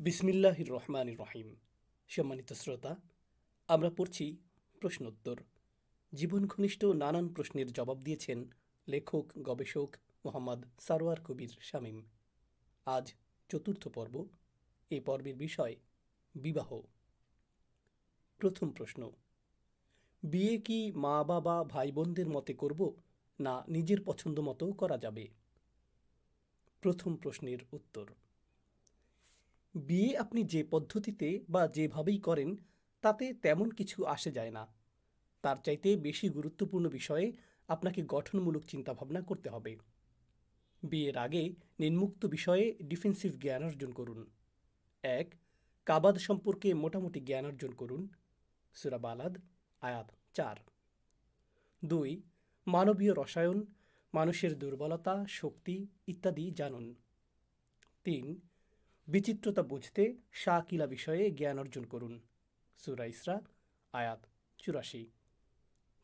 বিসমিল্লাহির রহমান রহিম। সম্মানিত শ্রোতা, আমরা পড়ছি প্রশ্নোত্তর। জীবন ঘনিষ্ঠ নানান প্রশ্নের জবাব দিয়েছেন লেখক, গবেষক মোহাম্মদ সারোয়ার কবির শামীম। আজ চতুর্থ পর্ব এই পর্বের বিষয় বিবাহ। প্রথম প্রশ্ন, বিয়ে কি মা, বাবা ভাই বোনদের মতে করব না নিজের পছন্দ মতো করা যাবে? প্রথম প্রশ্নের উত্তর বিয়ে আপনি যে পদ্ধতিতে বা যেভাবেই করেন, তাতে তেমন কিছু আসে যায় না। তার চাইতে বেশি গুরুত্বপূর্ণ বিষয়ে আপনাকে গঠনমূলক চিন্তাভাবনা করতে হবে। বিয়ের আগে নিম্মুক্ত বিষয়ে ডিফেন্সিভ জ্ঞান অর্জন করুন। এক, কাবাদ সম্পর্কে মোটামুটি জ্ঞান অর্জন করুন। সুরাবালাদ আয়াত চার। দুই, মানবীয় রসায়ন, মানুষের দুর্বলতা, শক্তি ইত্যাদি জানুন। তিন বিচিত্রতা বুঝতে শাকিলা বিষয়ে জ্ঞান অর্জন করুন। সুরা ইসরা, আয়াত চুরাশি।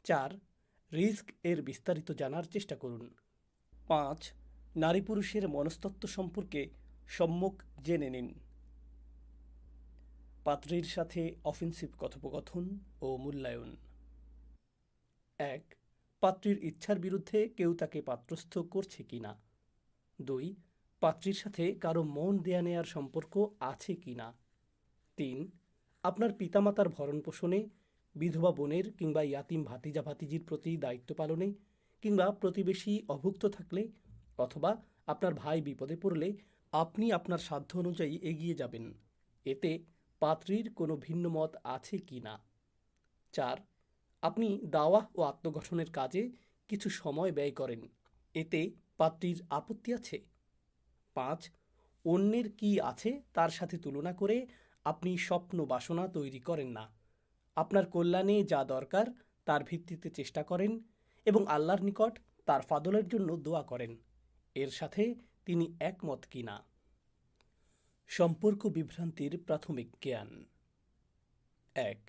চার, রিস্ক এর বিস্তারিত জানার চেষ্টা করুন। পাঁচ, নারী পুরুষের মনস্তত্ত্ব সম্পর্কে সম্যক জেনে নিন। পাত্রীর সাথে অফেন্সিভ কথোপকথন ও মূল্যায়ন। এক, পাত্রীর ইচ্ছার বিরুদ্ধে কেউ তাকে পাত্রস্থ করছে কিনা। দুই পাত্রীর সাথে কারও মন দেয়া নেয়ার সম্পর্ক আছে কি না? তিন, আপনার পিতামাতার ভরণ পোষণে, বিধবা বোনের কিংবা ইয়াতিম ভাতিজা ভাতিজির প্রতি দায়িত্ব পালনে কিংবা প্রতিবেশী অভুক্ত থাকলে অথবা আপনার ভাই বিপদে পড়লে আপনি আপনার সাধ্য অনুযায়ী এগিয়ে যাবেন। এতে পাত্রীর কোনো ভিন্ন মত আছে কি না? চার, আপনি দাওয়া ও আত্মগঠনের কাজে কিছু সময় ব্যয় করেন। এতে পাত্রীর আপত্তি আছে? পাঁচ, অন্যের কি আছে তার সাথে তুলনা করে আপনি স্বপ্ন বাসনা তৈরি করেন না। আপনার কল্যাণে যা দরকার তার ভিত্তিতে চেষ্টা করেন এবং আল্লাহর নিকট তার ফাদলের জন্য দোয়া করেন। এর সাথে তিনি একমত কিনা সম্পর্ক বিভ্রান্তির প্রাথমিক জ্ঞান। এক,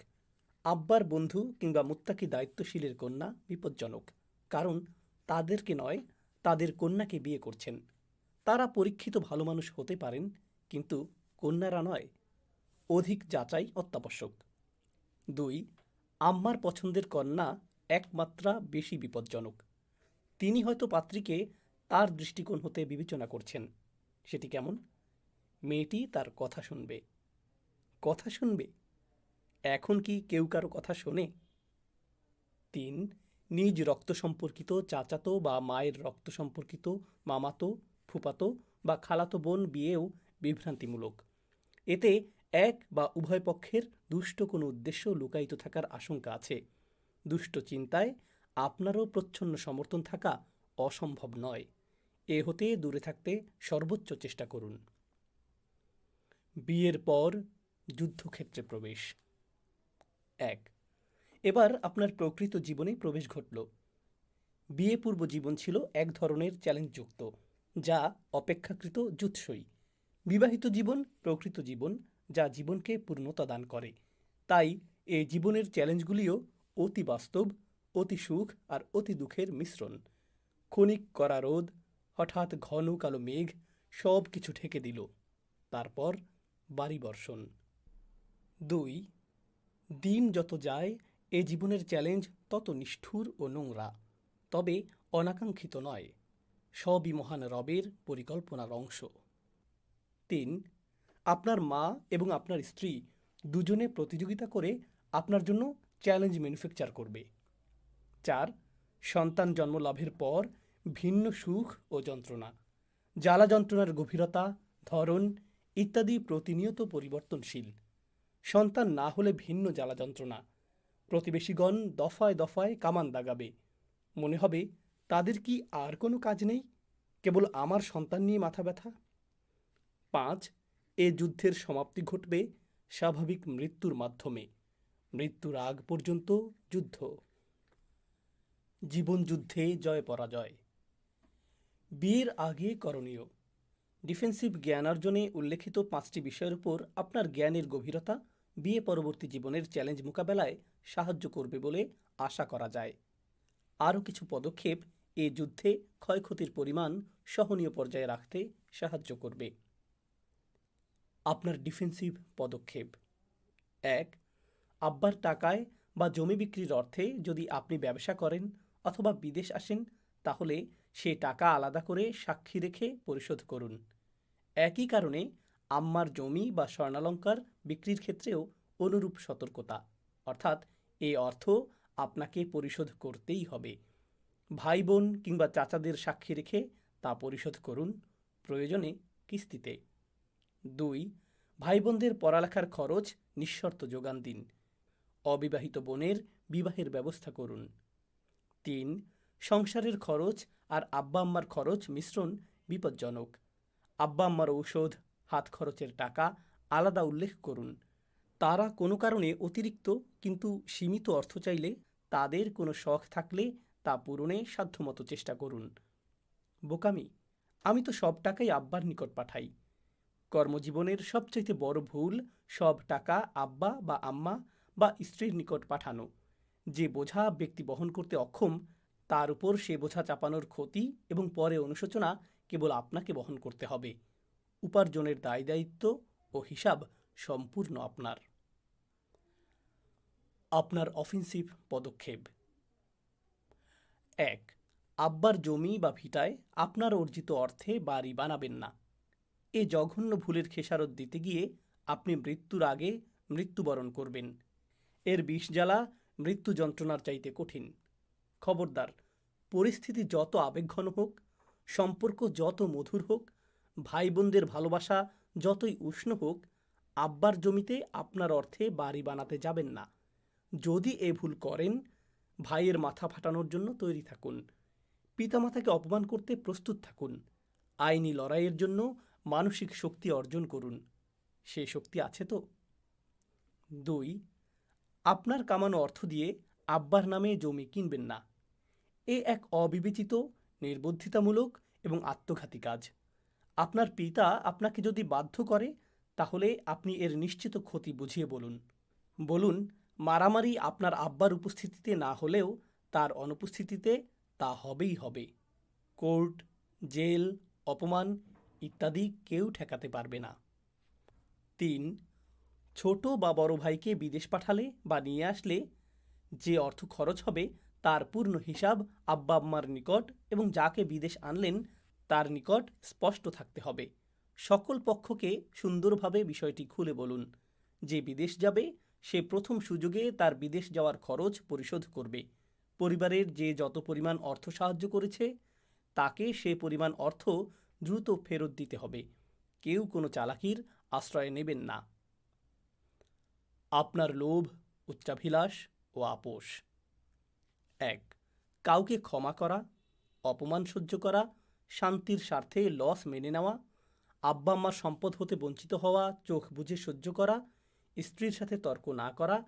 আব্বার বন্ধু কিংবা মুত্তাকি দায়িত্বশীলের কন্যা বিপজ্জনক, কারণ তাদেরকে নয়, তাদের কন্যাকে বিয়ে করছেন। তারা পরীক্ষিত ভালো মানুষ হতে পারেন, কিন্তু কন্যারা নয়, অধিক যাচাই অত্যাবশ্যক। দুই, আম্মার পছন্দের কন্যা একমাত্রা বেশি বিপজ্জনক। তিনি হয়তো পাত্রীকে তার দৃষ্টিকোণ হতে বিবেচনা করছেন। সেটি কেমন? মেয়েটি তার কথা শুনবে। কথা শুনবে? এখন কি কেউ কারও কথা শোনে? তিন, নিজ রক্ত সম্পর্কিত চাচাতো বা মায়ের রক্ত সম্পর্কিত মামাতো ফুপাতো বা খালাতো বোন বিয়েও বিভ্রান্তিমূলক। এতে এক বা উভয় পক্ষের দুষ্ট কোনো উদ্দেশ্য লুকায়িত থাকার আশঙ্কা আছে। দুষ্ট চিন্তায় আপনারও প্রচ্ছন্ন সমর্থন থাকা অসম্ভব নয়। এ হতে দূরে থাকতে সর্বোচ্চ চেষ্টা করুন। বিয়ের পর যুদ্ধক্ষেত্রে প্রবেশ। এক, এবার আপনার প্রকৃত জীবনে প্রবেশ ঘটল। বিয়ে পূর্ব জীবন ছিল এক ধরনের চ্যালেঞ্জযুক্ত। যা অপেক্ষাকৃত জুৎসই। বিবাহিত জীবন, প্রকৃত জীবন, যা জীবনকে পূর্ণতা দান করে। তাই এই জীবনের চ্যালেঞ্জগুলিও অতি বাস্তব, অতি সুখ আর অতি দুঃখের মিশ্রণ। ক্ষণিক করা রোদ, হঠাৎ ঘন কালো মেঘ, সব কিছু ঠেকে দিল। তারপর বাড়ি বর্ষণ। দুই, দিন যত যায়, এ জীবনের চ্যালেঞ্জ তত নিষ্ঠুর ও নোংরা, তবে অনাকাঙ্ক্ষিত নয়। সবই মহান রবের পরিকল্পনার অংশ। তিন, আপনার মা এবং আপনার স্ত্রী দুজনে প্রতিযোগিতা করে আপনার জন্য চ্যালেঞ্জ ম্যানুফ্যাকচার করবে। চার, সন্তান জন্ম লাভের পর ভিন্ন সুখ ও যন্ত্রণা, জ্বালা যন্ত্রণার গভীরতা, ধরন ইত্যাদি প্রতিনিয়ত পরিবর্তনশীল। সন্তান না হলে ভিন্ন জ্বালা যন্ত্রণা, প্রতিবেশীগণ দফায় দফায় কামান দাগাবে। মনে হবে তাদের কি আর কোনো কাজ নেই? কেবল আমার সন্তান নিয়ে মাথা ব্যথা? পাঁচ, এ যুদ্ধের সমাপ্তি ঘটবে স্বাভাবিক মৃত্যুর মাধ্যমে। মৃত্যুর আগ পর্যন্ত যুদ্ধ। জীবন যুদ্ধে জয় পরাজয়। বিয়ের আগে করণীয়। ডিফেন্সিভ জ্ঞানার্জনে উল্লেখিত পাঁচটি বিষয়ের উপর আপনার জ্ঞানের গভীরতা বিয়ে পরবর্তী জীবনের চ্যালেঞ্জ মোকাবেলায় সাহায্য করবে বলে আশা করা যায়। আরও কিছু পদক্ষেপ এ যুদ্ধে ক্ষয়ক্ষতির পরিমাণ সহনীয় পর্যায়ে রাখতে সাহায্য করবে। আপনার ডিফেন্সিভ পদক্ষেপ। এক, আব্বার টাকায় বা জমি বিক্রির অর্থে যদি আপনি ব্যবসা করেন অথবা বিদেশ আসেন, তাহলে সে টাকা আলাদা করে সাক্ষী রেখে পরিশোধ করুন। একই কারণে আম্মার জমি বা স্বর্ণালঙ্কার বিক্রির ক্ষেত্রেও অনুরূপ সতর্কতা, অর্থাৎ এ অর্থ আপনাকে পরিশোধ করতেই হবে। ভাই বোন কিংবা চাচাদের সাক্ষী রেখে তা পরিশোধ করুন প্রয়োজনে কিস্তিতে। দুই ভাই বোনদের পড়ালেখার খরচ নিঃশর্ত যোগান দিন। অবিবাহিত বোনের বিবাহের ব্যবস্থা করুন। তিন, সংসারের খরচ আর আব্বা আম্মার খরচ মিশ্রণ বিপজ্জনক। আব্বা আম্মার ঔষধ, হাত খরচের টাকা আলাদা উল্লেখ করুন। তারা কোনো কারণে অতিরিক্ত কিন্তু সীমিত অর্থ চাইলে তাদের কোনো শখ থাকলে তা পূরণে সাধ্যমতো চেষ্টা করুন। বোকামি, আমি তো সব টাকাই আব্বার নিকট পাঠাই। কর্মজীবনের সবচাইতে বড় ভুল সব টাকা আব্বা বা আম্মা বা স্ত্রীর নিকট পাঠানো। যে বোঝা ব্যক্তি বহন করতে অক্ষম, তার উপর সে বোঝা চাপানোর ক্ষতি এবং পরে অনুশোচনা কেবল আপনাকে বহন করতে হবে। উপার্জনের দায় দায়িত্ব ও হিসাব সম্পূর্ণ আপনার। আপনার অফেন্সিভ পদক্ষেপ। এক, আব্বার জমি বা ভিটায় আপনার অর্জিত অর্থে বাড়ি বানাবেন না। এ জঘন্য ভুলের খেসারত দিতে গিয়ে আপনি মৃত্যুর আগে মৃত্যুবরণ করবেন। এর বিষ জ্বালা মৃত্যু যন্ত্রণার চাইতে কঠিন। খবরদার, পরিস্থিতি যত আবেগঘন হোক, সম্পর্ক যত মধুর হোক ভাই বোনদের ভালোবাসা যতই উষ্ণ হোক, আব্বার জমিতে আপনার অর্থে বাড়ি বানাতে যাবেন না। যদি এ ভুল করেন ভাইয়ের মাথা ফাটানোর জন্য তৈরি থাকুন। পিতামাতাকে অপমান করতে প্রস্তুত থাকুন। আইনি লড়াইয়ের জন্য মানসিক শক্তি অর্জন করুন। সে শক্তি আছে তো? দুই, আপনার কামানো অর্থ দিয়ে আব্বার নামে জমি কিনবেন না। এ এক অবিবেচিত, নির্বুদ্ধিতামূলক এবং আত্মঘাতী কাজ। আপনার পিতা আপনাকে যদি বাধ্য করে, তাহলে আপনি এর নিশ্চিত ক্ষতি বুঝিয়ে বলুন। বলুন মারামারি আপনার আব্বার উপস্থিতিতে না হলেও তার অনুপস্থিতিতে তা হবেই হবে। কোর্ট, জেল, অপমান ইত্যাদি কেউ ঠেকাতে পারবে না। তিন, ছোট বা বড় ভাইকে বিদেশ পাঠালে বা নিয়ে আসলে যে অর্থ খরচ হবে তার পূর্ণ হিসাব আব্বা আম্মার নিকট এবং যাকে বিদেশ আনলেন তার নিকট স্পষ্ট থাকতে হবে। সকল পক্ষকে সুন্দরভাবে বিষয়টি খুলে বলুন। যে বিদেশ যাবে সে প্রথম সুযোগে তার বিদেশ যাওয়ার খরচ পরিশোধ করবে। পরিবারের যে যত পরিমাণ অর্থ সাহায্য করেছে, তাকে সে পরিমাণ অর্থ দ্রুত ফেরত দিতে হবে। কেউ কোনো চালাকির আশ্রয় নেবেন না। আপনার লোভ, উচ্চাভিলাষ ও আপোষ। এক, কাউকে ক্ষমা করা, অপমান সহ্য করা, শান্তির স্বার্থে লস মেনে নেওয়া আব্বা আম্মার সম্পদ হতে বঞ্চিত হওয়া, চোখ বুঝে সহ্য করা স্ত্রীর সাথে তর্ক না করা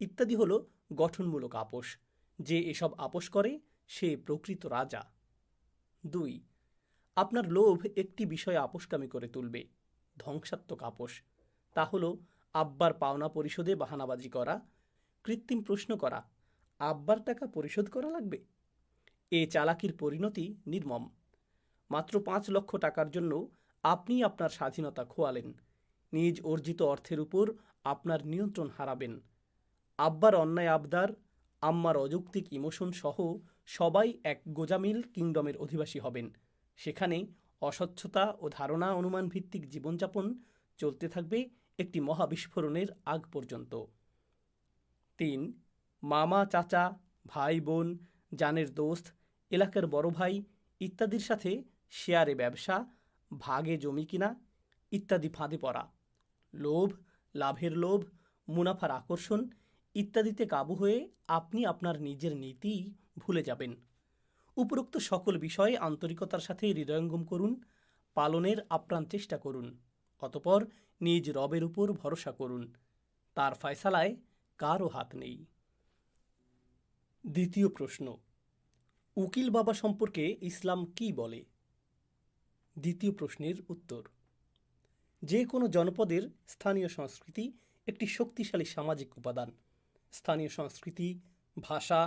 ইত্যাদি হলো গঠনমূলক আপোষ। যে এসব আপোষ করে, সে প্রকৃত রাজা। দুই, আপনার লোভ একটি বিষয়ে আপোষকামী করে তুলবে, ধ্বংসাত্মক আপোষ। তা হলো আব্বার পাওনা পরিশোধে বাহানাবাজি করা, কৃত্রিম প্রশ্ন করা, আব্বার টাকা পরিশোধ করা লাগবে? এ চালাকির পরিণতি নির্মম। মাত্র পাঁচ লক্ষ টাকার জন্য আপনি আপনার স্বাধীনতা খোয়ালেন। নিজ অর্জিত অর্থের উপর আপনার নিয়ন্ত্রণ হারাবেন। আব্বার অন্যায় আবদার, আম্মার অযৌক্তিক ইমোশন সহ সবাই এক গোজামিল কিংডমের অধিবাসী হবেন। সেখানে অস্বচ্ছতা ও ধারণা অনুমান ভিত্তিক জীবনযাপন চলতে থাকবে একটি মহাবিস্ফোরণের আগ পর্যন্ত। তিন, মামা, চাচা, ভাই, বোন, জানের দোস্ত, এলাকার বড় ভাই ইত্যাদির সাথে শেয়ারে ব্যবসা, ভাগে জমি কিনা ইত্যাদি ফাঁদে পড়া। লোভ লাভের লোভ, মুনাফার আকর্ষণ ইত্যাদিতে কাবু হয়ে আপনি আপনার নিজের নীতি ভুলে যাবেন। উপরোক্ত সকল বিষয়ে আন্তরিকতার সাথে হৃদয়ঙ্গম করুন, পালনের আপ্রাণ চেষ্টা করুন, অতপর নিজ রবের উপর ভরসা করুন। তার ফয়সালায় কারও হাত নেই। দ্বিতীয় প্রশ্ন, উকিল বাবা সম্পর্কে ইসলাম কি বলে? দ্বিতীয় প্রশ্নের উত্তর যে কোনো জনপদের স্থানীয় সংস্কৃতি একটি শক্তিশালী সামাজিক উপাদান। স্থানীয় সংস্কৃতি, ভাষা,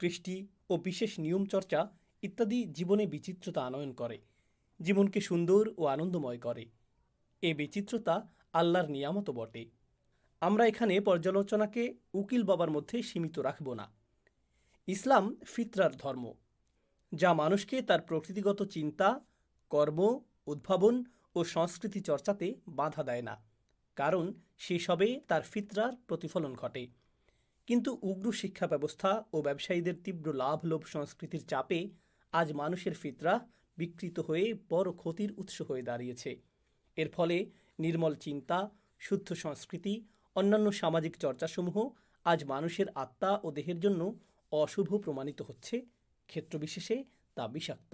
কৃষ্টি ও বিশেষ নিয়ম চর্চা ইত্যাদি জীবনে বিচিত্রতা আনয়ন করে, জীবনকে সুন্দর ও আনন্দময় করে। এ বিচিত্রতা আল্লাহর নিয়ামত বটে। আমরা এখানে পর্যালোচনাকে উকিল বাবার মধ্যে সীমিত রাখব না। ইসলাম ফিতরার ধর্ম, যা মানুষকে তার প্রকৃতিগত চিন্তা, কর্ম, উদ্ভাবন ও সংস্কৃতি চর্চাতে বাধা দেয় না, কারণ সেসবে তার ফিতরার প্রতিফলন ঘটে। কিন্তু উগ্র শিক্ষা ব্যবস্থা ও ব্যবসায়ীদের তীব্র লাভ লোভ সংস্কৃতির চাপে আজ মানুষের ফিতরা বিকৃত হয়ে বড় ক্ষতির উৎস হয়ে দাঁড়িয়েছে। এর ফলে নির্মল চিন্তা, শুদ্ধ সংস্কৃতি, অন্যান্য সামাজিক চর্চাসমূহ আজ মানুষের আত্মা ও দেহের জন্য অশুভ প্রমাণিত হচ্ছে, ক্ষেত্রবিশেষে তা বিষাক্ত।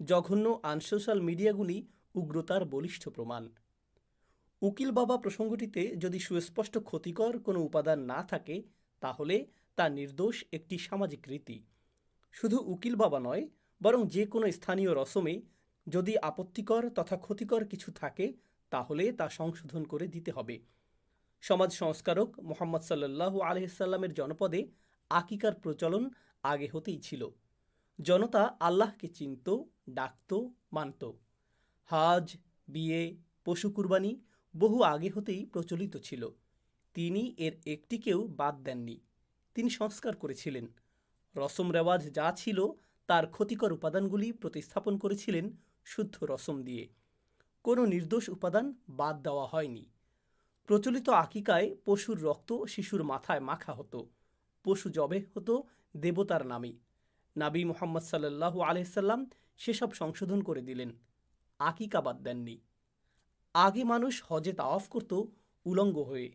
জঘন্য আনসোশ্যাল মিডিয়াগুলি উগ্রতার বলিষ্ঠ প্রমাণ। উকিল বাবা প্রসঙ্গটিতে যদি সুস্পষ্ট ক্ষতিকর কোনো উপাদান না থাকে, তাহলে তা নির্দোষ একটি সামাজিক রীতি। শুধু উকিল বাবা নয়, বরং যে কোনো স্থানীয় রসমে যদি আপত্তিকর তথা ক্ষতিকর কিছু থাকে, তাহলে তা সংশোধন করে দিতে হবে। সমাজ সংস্কারক মোহাম্মদ সাল্লাল্লাহু আলহিসাল্লামের জনপদে আকিকার প্রচলন আগে হতেই ছিল। জনতা আল্লাহকে চিনত, ডাকত, মানত। হাজ, বিয়ে, পশু কুরবানি বহু আগে হতেই প্রচলিত ছিল। তিনি এর একটিকেও বাদ দেননি। তিনি সংস্কার করেছিলেন। রসম রেওয়াজ যা ছিল তার ক্ষতিকর উপাদানগুলি প্রতিস্থাপন করেছিলেন শুদ্ধ রসম দিয়ে। কোনো নির্দোষ উপাদান বাদ দেওয়া হয়নি। প্রচলিত আকিকায় পশুর রক্ত শিশুর মাথায় মাখা হতো। পশু জবে হতো দেবতার নামে। নাবী মোহাম্মদ সাল্লাল্লাহু আলহিসাল্লাম সেসব সংশোধন করে দিলেন। আকিকা বাদ দেননি। আগে মানুষ হজে তাওয়াফ করত উলঙ্গ হয়ে।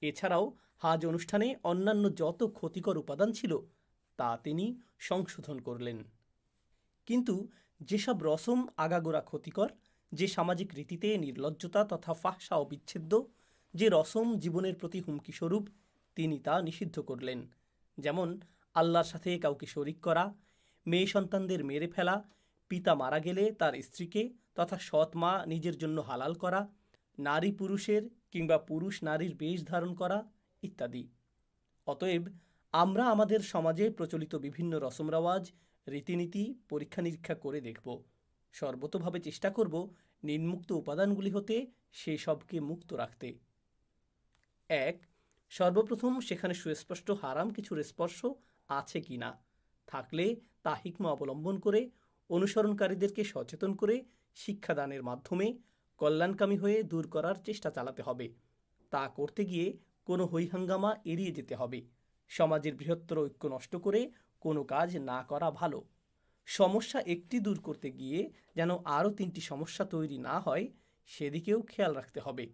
এছাড়াও হাজ অনুষ্ঠানে অন্যান্য যত ক্ষতিকর উপাদান ছিল, তা তিনি সংশোধন করলেন। কিন্তু যেসব রসম, আগাগোড়া ক্ষতিকর, যে সামাজিক রীতিতে নির্লজ্জতা তথা ফাহসা অবিচ্ছেদ্য, যে রসম জীবনের প্রতি হুমকি স্বরূপ, তিনি তা নিষিদ্ধ করলেন। যেমন, আল্লাহর সাথে কাউকে শরিক করা, মেয়ে সন্তানদের মেরে ফেলা পিতা মারা গেলে তার স্ত্রীকে তথা সৎ মা নিজের জন্য হালাল করা, নারী পুরুষের কিংবা পুরুষ নারীর বেশ ধারণ করা ইত্যাদি। অতএব আমরা আমাদের সমাজে প্রচলিত বিভিন্ন রসম রেওয়াজ, রীতিনীতি, পরীক্ষা নিরীক্ষা করে দেখব। সর্বতোভাবে চেষ্টা করব নির্মুক্ত উপাদানগুলি হতে সেসবকে মুক্ত রাখতে। এক, সর্বপ্রথম সেখানে সুস্পষ্ট হারাম কিছুর স্পর্শ আছে কি না থাকলে তা হিকমা অবলম্বন করে অনুসরণকারীদেরকে সচেতন করে শিক্ষাদানের মাধ্যমে কল্যাণকামী হয়ে দূর করার চেষ্টা চালাতে হবে। তা করতে গিয়ে কোনো হৈহাঙ্গামা এড়িয়ে যেতে হবে। সমাজের বৃহত্তর ঐক্য নষ্ট করে কোনো কাজ না করা ভালো। সমস্যা একটি দূর করতে গিয়ে যেন আরও তিনটি সমস্যা তৈরি না হয়, সেদিকেও খেয়াল রাখতে হবে।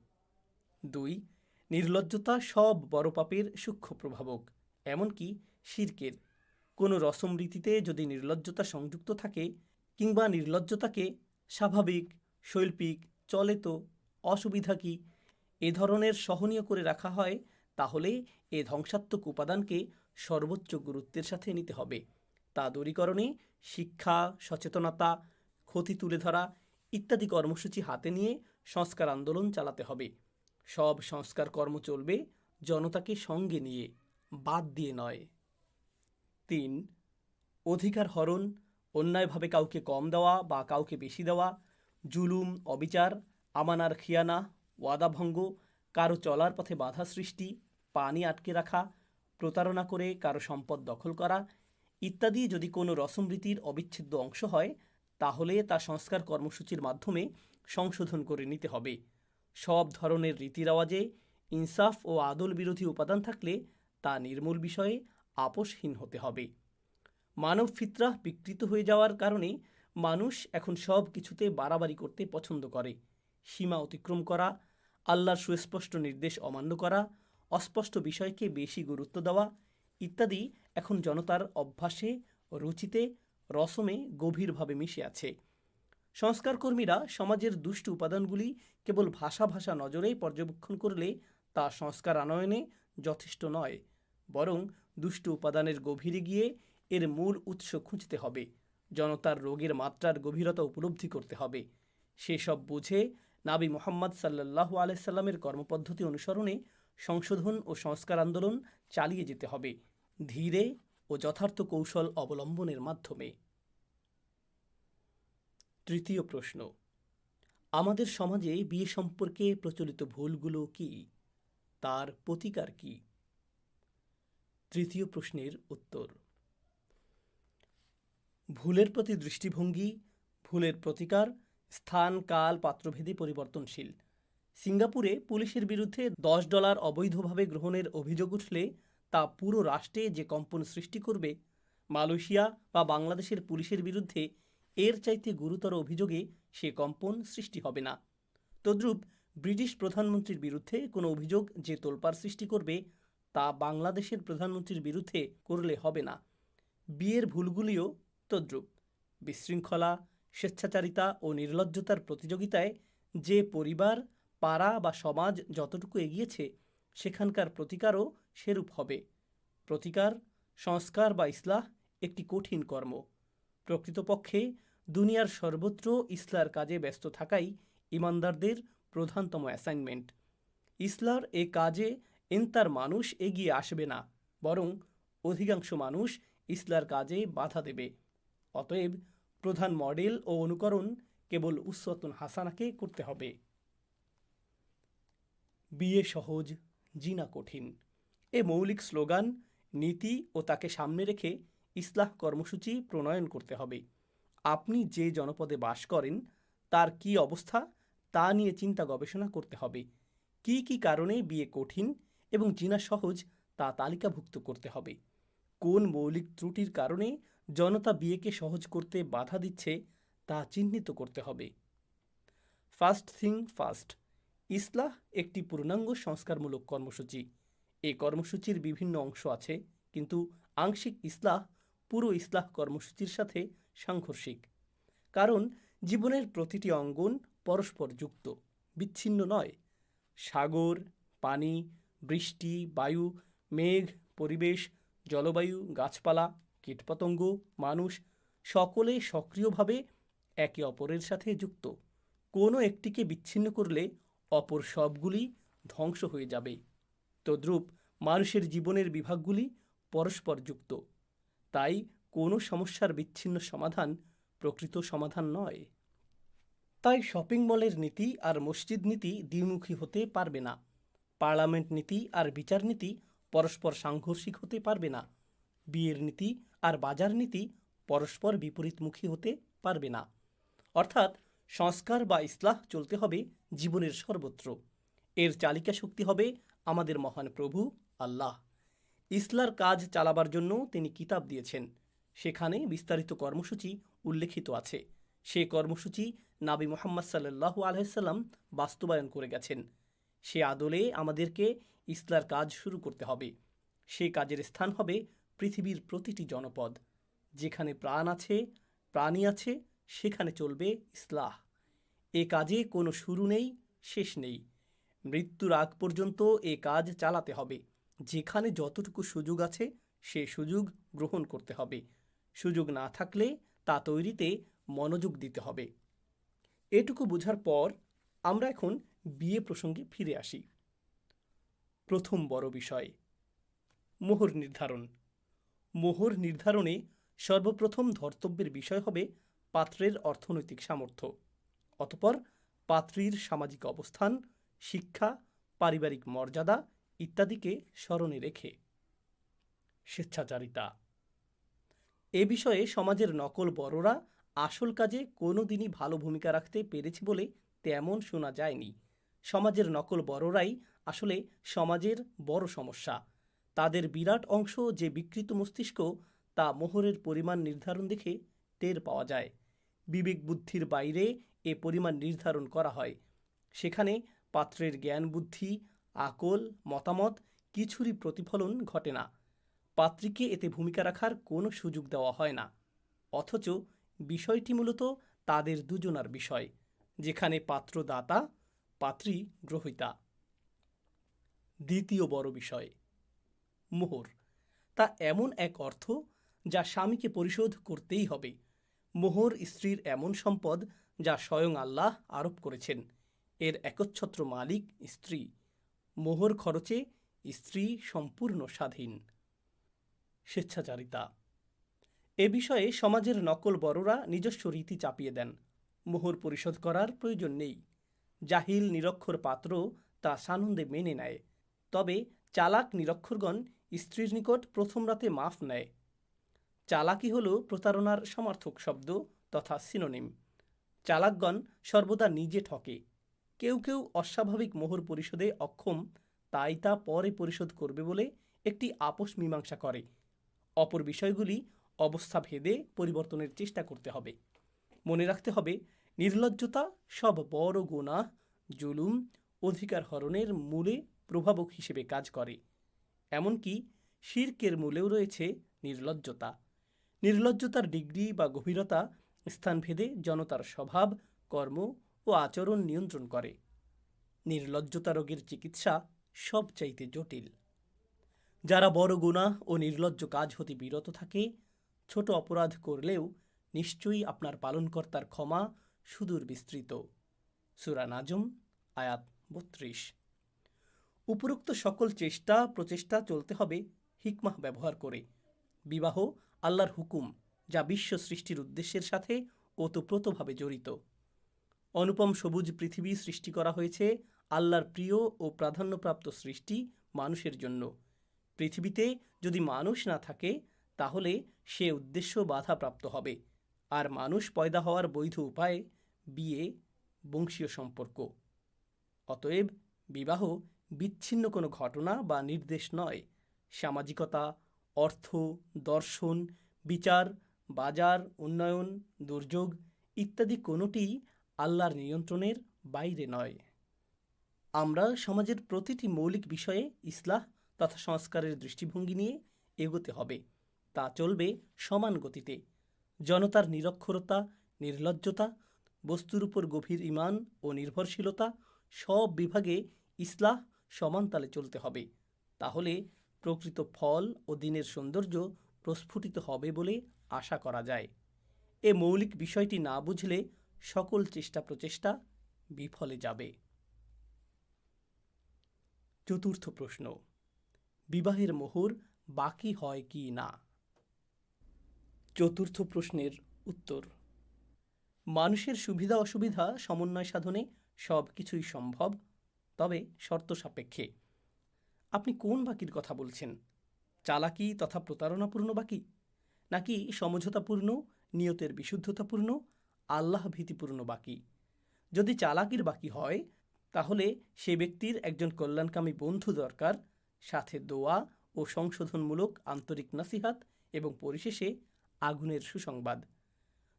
দুই, নির্লজ্জতা সব বড় পাপের সূক্ষ্ম প্রভাবক, এমনকি শির্কের কোনো রসম রীতিতে যদি নির্লজ্জতা সংযুক্ত থাকে কিংবা নির্লজ্জতাকে স্বাভাবিক, শৈল্পিক, চলে তো অসুবিধা কি? এ ধরনের সহনীয় করে রাখা হয়, তাহলে এ ধ্বংসাত্মক উপাদানকে সর্বোচ্চ গুরুত্বের সাথে নিতে হবে। তা দূরীকরণে শিক্ষা, সচেতনতা, ক্ষতি তুলে ধরা ইত্যাদি কর্মসূচি হাতে নিয়ে সংস্কার আন্দোলন চালাতে হবে। সব সংস্কার কর্ম চলবে জনতাকে সঙ্গে নিয়ে, বাদ দিয়ে নয়। তিন, অধিকার হরণ অন্যায়ভাবে কাউকে কম দেওয়া বা কাউকে বেশি দেওয়া, জুলুম, অবিচার আমানার খিয়ানা, ওয়াদাভঙ্গ, কারও চলার পথে বাধা সৃষ্টি, পানি আটকে রাখা, প্রতারণা করে কারও সম্পদ দখল করা ইত্যাদি যদি কোনো রসমরীতির অবিচ্ছেদ্য অংশ হয়, তাহলে তা সংস্কার কর্মসূচির মাধ্যমে সংশোধন করে নিতে হবে। সব ধরনের রীতিরেওয়াজে ইনসাফ ও আদল বিরোধী উপাদান থাকলে তা নির্মূল বিষয়ে আপোষহীন হতে হবে। মানব ফিতরাহ বিকৃত হয়ে যাওয়ার কারণে মানুষ এখন সব কিছুতে বাড়াবাড়ি করতে পছন্দ করে। সীমা অতিক্রম করা, আল্লাহর সুস্পষ্ট নির্দেশ অমান্য করা, অস্পষ্ট বিষয়কে বেশি গুরুত্ব দেওয়া ইত্যাদি এখন জনতার অভ্যাসে, রুচিতে, রসমে গভীরভাবে মিশে আছে। সংস্কারকর্মীরা সমাজের দুষ্ট উপাদানগুলি কেবল ভাষা ভাষা নজরেই পর্যবেক্ষণ করলে তা সংস্কার আনয়নে যথেষ্ট নয়, বরং দুষ্ট উপাদানের গভীরে গিয়ে এর মূল উৎস খুঁজতে হবে। জনতার রোগের মাত্রার গভীরতা উপলব্ধি করতে হবে। সেসব বুঝে নাবি মোহাম্মদ সাল্লাহ আলাইসাল্লামের কর্মপদ্ধতি অনুসরণে সংশোধন ও সংস্কার আন্দোলন চালিয়ে যেতে হবে ধীরে ও যথার্থ কৌশল অবলম্বনের মাধ্যমে। তৃতীয় প্রশ্ন, আমাদের সমাজে বিয়ে সম্পর্কে প্রচলিত ভুলগুলো কি? তার প্রতিকার কি? তৃতীয় প্রশ্নের উত্তর ভুলের প্রতি দৃষ্টিভঙ্গি, ভুলের প্রতিকার, স্থান, কাল, পাত্রভেদে পরিবর্তনশীল। সিঙ্গাপুরে পুলিশের বিরুদ্ধে দশ ডলার অবৈধভাবে গ্রহণের অভিযোগ উঠলে তা পুরো রাষ্ট্রে যে কম্পন সৃষ্টি করবে, মালয়েশিয়া বা বাংলাদেশের পুলিশের বিরুদ্ধে এর চাইতে গুরুতর অভিযোগে সে কম্পন সৃষ্টি হবে না। তদ্রূপ, ব্রিটিশ প্রধানমন্ত্রীর বিরুদ্ধে কোনো অভিযোগ যে তোলপার সৃষ্টি করবে, তা বাংলাদেশের প্রধানমন্ত্রীর বিরুদ্ধে করলে হবে না। বিয়ের ভুলগুলিও তদ্রূপ বিশৃঙ্খলা, স্বেচ্ছাচারিতা ও নির্লজ্জতার প্রতিযোগিতায় যে পরিবার, পাড়া বা সমাজ যতটুকু এগিয়েছে, সেখানকার প্রতিকারও সেরূপ হবে। প্রতিকার, সংস্কার বা ইসলাহ একটি কঠিন কর্ম। প্রকৃতপক্ষে দুনিয়ার সর্বত্র ইসলার কাজে ব্যস্ত থাকাই ইমানদারদের প্রধানতম অ্যাসাইনমেন্ট। ইসলার এ কাজে এন্তার মানুষ এগিয়ে আসবে না, বরং অধিকাংশ মানুষ ইসলার কাজে বাধা দেবে। অতএব প্রধান মডেল ও অনুকরণ কেবল উসওয়াতুন হাসানাকে করতে হবে। বিয়ে সহজ, জিনা কঠিন। এ মৌলিক স্লোগান, নীতি ও তাকে সামনে রেখে ইসলাহ কর্মসূচি প্রণয়ন করতে হবে। আপনি যে জনপদে বাস করেন, তার কি অবস্থা তা নিয়ে চিন্তা গবেষণা করতে হবে। কি কি কারণে বিয়ে কঠিন এবং জিনা সহজ তা তালিকাভুক্ত করতে হবে। কোন মৌলিক ত্রুটির কারণে জনতা বিয়েকে সহজ করতে বাধা দিচ্ছে তা চিহ্নিত করতে হবে। ফার্স্ট থিং ফার্স্ট ইসলাহ একটি পূর্ণাঙ্গ সংস্কারমূলক কর্মসূচি। এই কর্মসূচির বিভিন্ন অংশ আছে, কিন্তু আংশিক ইসলাহ পুরো ইসলাহ কর্মসূচির সাথে সাংঘর্ষিক। কারণ জীবনের প্রতিটি অঙ্গন পরস্পর যুক্ত, বিচ্ছিন্ন নয়। সাগর, পানি, বৃষ্টি, বায়ু, মেঘ, পরিবেশ, জলবায়ু, গাছপালা কীটপতঙ্গ, মানুষ সকলে সক্রিয়ভাবে একে অপরের সাথে যুক্ত। কোনো একটিকে বিচ্ছিন্ন করলে অপর সবগুলি ধ্বংস হয়ে যাবে। তদ্রূপ মানুষের জীবনের বিভাগগুলি পরস্পর যুক্ত। তাই কোনো সমস্যার বিচ্ছিন্ন সমাধান প্রকৃত সমাধান নয়। তাই শপিং মলের নীতি আর মসজিদ নীতি দ্বিমুখী হতে পারবে না। পার্লামেন্ট নীতি আর বিচার নীতি পরস্পর সাংঘর্ষিক হতে পারবে না। বিয়ের নীতি আর বাজার নীতি পরস্পর বিপরীতমুখী হতে পারবে না। অর্থাৎ সংস্কার বা ইসলাহ চলতে হবে জীবনের সর্বত্র। এর চালিকা শক্তি হবে আমাদের মহান প্রভু আল্লাহ। ইসলার কাজ চালাবার জন্য তিনি কিতাব দিয়েছেন। সেখানে বিস্তারিত কর্মসূচি উল্লেখিত আছে। সে কর্মসূচি নাবি মোহাম্মদ সাল্লাহ আলহাম বাস্তবায়ন করে গেছেন। সে আদলে আমাদেরকে ইসলার কাজ শুরু করতে হবে। সে কাজের স্থান হবে পৃথিবীর প্রতিটি জনপদ, যেখানে প্রাণ আছে, প্রাণী আছে, সেখানে চলবে ইসলাহ। এ কাজে কোনো শুরু নেই, শেষ নেই। মৃত্যুর আগ পর্যন্ত এ কাজ চালাতে হবে। যেখানে যতটুকু সুযোগ আছে, সে সুযোগ গ্রহণ করতে হবে। সুযোগ না থাকলে তা তৈরিতে মনোযোগ দিতে হবে। এটুকু বোঝার পর আমরা এখন বিয়ে প্রসঙ্গে ফিরে আসি। প্রথম বড় বিষয়, মোহর নির্ধারণ। মোহর নির্ধারণে সর্বপ্রথম ধর্তব্যের বিষয় হবে পাত্রের অর্থনৈতিক সামর্থ্য। অতপর পাত্রীর সামাজিক অবস্থান, শিক্ষা, পারিবারিক মর্যাদা ইত্যাদিকে স্মরণে রেখে। স্বেচ্ছাচারিতা। এ বিষয়ে সমাজের নকল বড়রা আসল কাজে কোনো দিনই ভালো ভূমিকা রাখতে পেরেছে বলে তেমন শোনা যায়নি। সমাজের নকল বড়রাই আসলে সমাজের বড় সমস্যা। তাদের বিরাট অংশ যে বিকৃত মস্তিষ্ক, তা মোহরের পরিমাণ নির্ধারণ দেখে টের পাওয়া যায়। বিবেক বুদ্ধির বাইরে এ পরিমাণ নির্ধারণ করা হয়। সেখানে পাত্রের জ্ঞান বুদ্ধি, আকল, মতামত কিছুরই প্রতিফলন ঘটে না। পাত্রীকে এতে ভূমিকা রাখার কোনো সুযোগ দেওয়া হয় না। অথচ বিষয়টি মূলত তাদের দুজনার বিষয়, যেখানে পাত্রদাতা, পাত্রী গ্রহিতা। দ্বিতীয় বড় বিষয় মোহর। তা এমন এক অর্থ যা স্বামীকে পরিশোধ করতেই হবে। মোহর স্ত্রীর এমন সম্পদ যা স্বয়ং আল্লাহ আরোপ করেছেন। এর একচ্ছত্র মালিক স্ত্রী। মোহর খরচে স্ত্রী সম্পূর্ণ স্বাধীন। স্বেচ্ছাচারিতা। এ বিষয়ে সমাজের নকল বড়রা নিজস্ব রীতি চাপিয়ে দেন। মোহর পরিশোধ করার প্রয়োজন নেই। জাহিল নিরক্ষর পাত্র তা সানন্দে মেনে নেয়। তবে চালাক নিরক্ষরগণ স্ত্রীর নিকট প্রথম রাতে মাফ নেয়। চালাকি হল প্রতারণার সমার্থক শব্দ তথা সিনোনিম। চালাকগণ সর্বদা নিজে ঠকে। কেউ কেউ অস্বাভাবিক মোহর পরিশোধে অক্ষম, তাই তা পরে পরিশোধ করবে বলে একটি আপোষ মীমাংসা করে। অপর বিষয়গুলি অবস্থা ভেদে পরিবর্তনের চেষ্টা করতে হবে। মনে রাখতে হবে, নির্লজ্জতা সব বড় গোনা জুলুম, অধিকার হরণের মূলে প্রভাবক হিসেবে কাজ করে। এমনকি শির্কের মূলেও রয়েছে নির্লজ্জতা। নির্লজ্জতার ডিগ্রি বা গভীরতা স্থানভেদে জনতার স্বভাব, কর্ম ও আচরণ নিয়ন্ত্রণ করে। নির্লজ্জতা রোগের চিকিৎসা সবচাইতে জটিল। যারা বড় গুনাহ ও নির্লজ্জ কাজ হতে বিরত থাকে, ছোট অপরাধ করলেও নিশ্চয়ই আপনার পালনকর্তার ক্ষমা সুদূর বিস্তৃত সুরা নাজম আয়াত বত্রিশ। উপরোক্ত সকল চেষ্টা, প্রচেষ্টা চলতে হবে হিকমাহ ব্যবহার করে। বিবাহ আল্লাহর হুকুম, যা বিশ্ব সৃষ্টির উদ্দেশ্যের সাথে ওতপ্রোতভাবে জড়িত। অনুপম সবুজ পৃথিবী সৃষ্টি করা হয়েছে আল্লাহর প্রিয় ও প্রাধান্যপ্রাপ্ত সৃষ্টি মানুষের জন্য। পৃথিবীতে যদি মানুষ না থাকে, তাহলে সে উদ্দেশ্য বাধাপ্রাপ্ত হবে। আর মানুষ পয়দা হওয়ার বৈধ উপায়, বিয়ে, বংশীয় সম্পর্ক। অতএব বিবাহ বিচ্ছিন্ন কোনো ঘটনা বা নির্দেশ নয়। সামাজিকতা, অর্থ, দর্শন, বিচার, বাজার, উন্নয়ন, দুর্যোগ ইত্যাদি কোনোটিই আল্লাহর নিয়ন্ত্রণের বাইরে নয়। আমরা সমাজের প্রতিটি মৌলিক বিষয়ে ইসলাহ তথা সংস্কারের দৃষ্টিভঙ্গি নিয়ে এগোতে হবে। তা চলবে সমান গতিতে। জনতার নিরক্ষরতা, নির্লজ্জতা, বস্তুর উপর গভীর ইমান ও নির্ভরশীলতা সব বিভাগে ইসলাহ সমানতালে চলতে হবে। তাহলে প্রকৃত ফল ও দিনের সৌন্দর্য প্রস্ফুটিত হবে বলে আশা করা যায়। এ মৌলিক বিষয়টি না বুঝলে সকল চেষ্টা প্রচেষ্টা বিফলে যাবে। চতুর্থ প্রশ্ন, বিবাহের মোহর বাকি হয় কি না? চতুর্থ প্রশ্নের উত্তর, মানুষের সুবিধা অসুবিধা সমন্বয় সাধনে সব কিছুই সম্ভব তবে শর্ত সাপেক্ষে। আপনি কোন বাকির কথা বলছেন? চালাকি তথা প্রতারণাপূর্ণ বাকি? নাকি সমঝোতাপূর্ণ, নিয়তের বিশুদ্ধতাপূর্ণ, আল্লাহ ভীতিপূর্ণ বাকি? যদি চালাকির বাকি হয়, তাহলে সে ব্যক্তির একজন কল্যাণকামী বন্ধু দরকার, সাথে দোয়া ও সংশোধনমূলক আন্তরিক নাসিহাত এবং পরিশেষে আগুনের সুসংবাদ।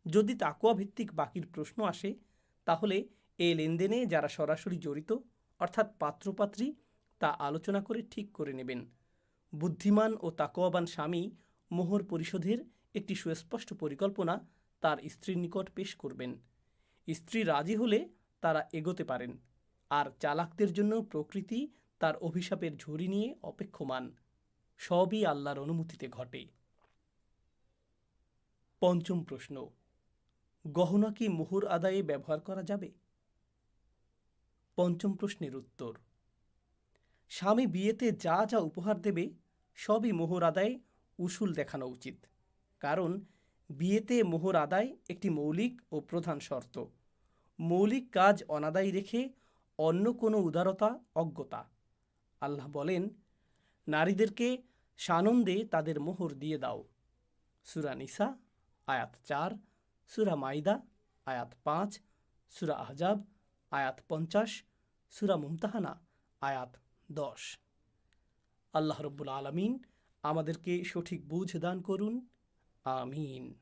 যদি তাকুয়া ভিত্তিক বাকির প্রশ্ন আসে, তাহলে এ লেনদেনে যারা সরাসরি জড়িত অর্থাৎ পাত্রপাত্রী, তা আলোচনা করে ঠিক করে নেবেন। বুদ্ধিমান ও তাকোয়াবান স্বামী মোহর পরিশোধের একটি সুস্পষ্ট পরিকল্পনা তার স্ত্রীর নিকট পেশ করবেন। স্ত্রী রাজি হলে তারা এগোতে পারেন, আর চালাকদের জন্য প্রকৃতি তার অভিশাপের ঝুড়ি নিয়ে অপেক্ষমান। সবই আল্লাহর অনুমতিতে ঘটে। পঞ্চম প্রশ্ন, গহনা কি মোহর আদায়ে ব্যবহার করা যাবে? পঞ্চম প্রশ্নের উত্তর। স্বামী বিয়েতে যা যা উপহার দেবে, সবই মোহর আদায় উসুল দেখানো উচিত। কারণ, বিয়েতে মোহর আদায় একটি মৌলিক ও প্রধান শর্ত। মৌলিক কাজ অনাদায়ী রেখে অন্য কোনো উদারতা, অজ্ঞতা। আল্লাহ বলেন, নারীদেরকে সানন্দে তাদের মোহর দিয়ে দাও। সুরা নিসা, আয়াত চার, সুরা মাইদা, আয়াত পাঁচ, সুরা আহজাব, আয়াত পঞ্চাশ সুরা মুমতাহানা আয়াত দশ। আল্লাহ রব্বুল আলমিন আমাদেরকে সঠিক বুঝ দান করুন। আমিন।